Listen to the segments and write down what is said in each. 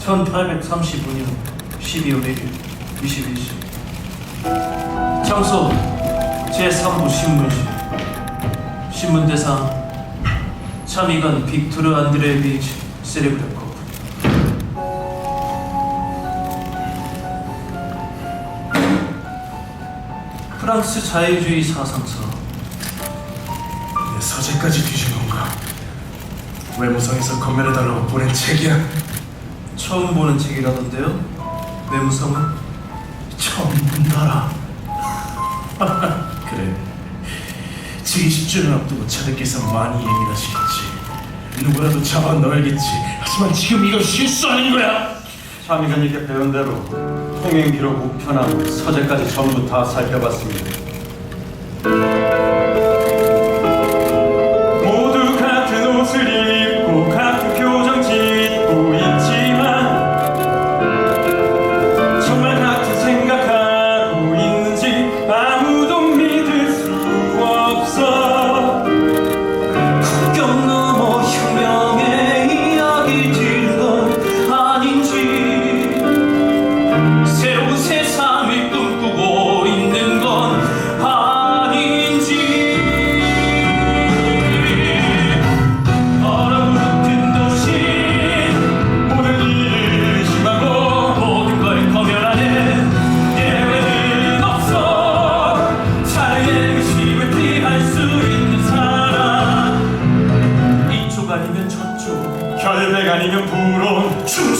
1835년 12월 1일 21시 장소 제3부 신문실 신문 대상 참의관 빅토르 안드레비치 세레브레코프 프랑스 자유주의 사상서 내 서재까지 뒤진 건가? 외무성에서 검열해달라고 보낸 책이야. 처음 보는 책이라던데요 외무성은 처음 본다라. 그래. 제20주년 앞두고 차들께서 많이 예민하시겠지. 누구라도 잡아 넣어야겠지. 하지만 지금 이건 실수 아닌 거야. 참의관님께 배운 대로 통행 기록 우편함 서재까지 전부 다 살펴봤습니다.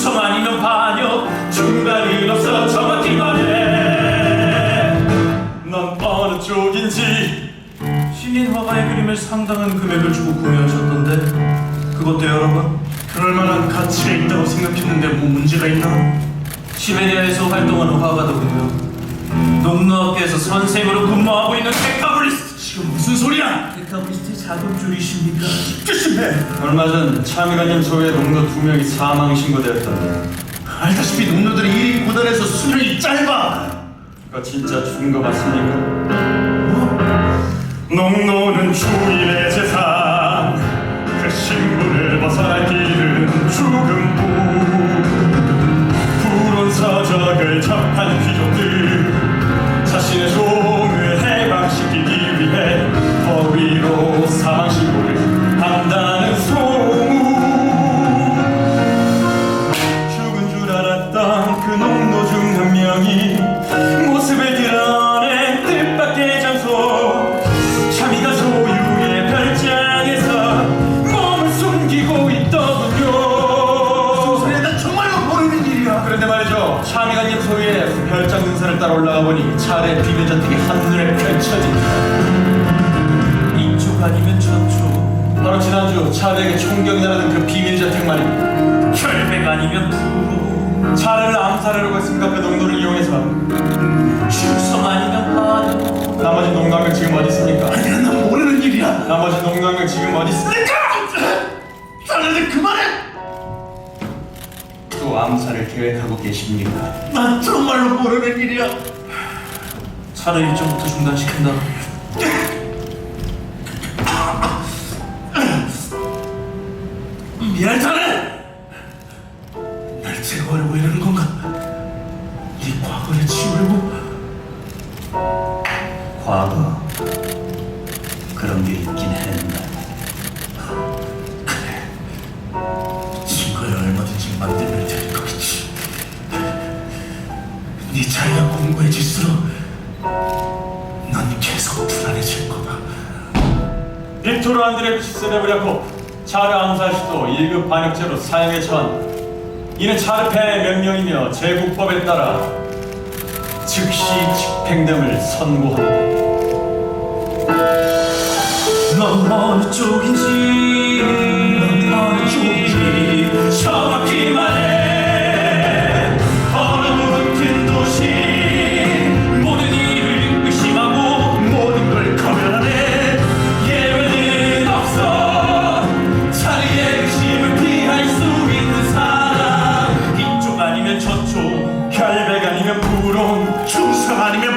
충성 아니면 반역 중간은 없어. 정확히 말해. 넌 어느 쪽인지. 신인 화가의 그림을 상당한 금액을 주고 구매하셨던데 그것도 여러 번 그럴 만한 가치가 있다고 생각했는데 뭐 문제가 있나? 시베리아에서 활동하는 화가더군요 농노학교에서 선생으로 근무하고 있는 데카브리스트. 지금 무슨 소리야? 데카브리스트 자격줄이십니까? 조심해. 얼마 전 참의관님 소외 농노 두 명이 사망 신고되었던데 알다시피 농노들이 일인 고단해서 수명이 짧아. 그거 진짜 죽은 거 맞습니까? 농노는 주일의 재산 그 신분을 벗어날 길은 죽음뿐 불온 서적을 접한 귀족들 자신의 종을 해방시키기 위해 사망 신고를 한다는 소문. 죽은 줄 알았던 그 농노 중 한 명이 모습을 드러낸 뜻밖의 장소 참이가 소유의 별장에서 몸을 숨기고 있더군요. 소리야, 나 정말로 모르는 일이야. 그런데 말이죠 참이가님 소유의 별장 등산을 따라 올라가 보니 차례 비밀 저택이 한눈에 펼쳐진 이쪽 아니면 저쪽 바로 지난주 차례에게 총경이 나라는 그 비밀 저택 말입니다 결백 아니면 불호 차를 암살하려고 했습니까 그 농도를 이용해서 충성 아니면 반역 나머지 농강경 지금 어디 있습니까? 아니야, 난 모르는 일이야. 나머지 농강경 지금 어디 있습니까? 자네들 그만해. 또 암살을 계획하고 계십니까? 난 정말로 모르는 일이야. 차를 일정부터 중단시킨다 미안 자네. 날 제거하려고 이러는 건가? 네 과거를 지우려고? 과거 그런 게 있긴 했나 증거를 얼마든지 만들면 될 거겠지. 네 자리가 공고해질수록 넌 계속 불안해질 거다. 빅토르 안드레비치 세레브리아코 차르 암살 시도 1급 반역죄로 사형에 처한 이는 차르페의 명령이며 제국법에 따라 즉시 집행됨을 선고한다. 넌 어느 쪽인지 부러운 충성 아니면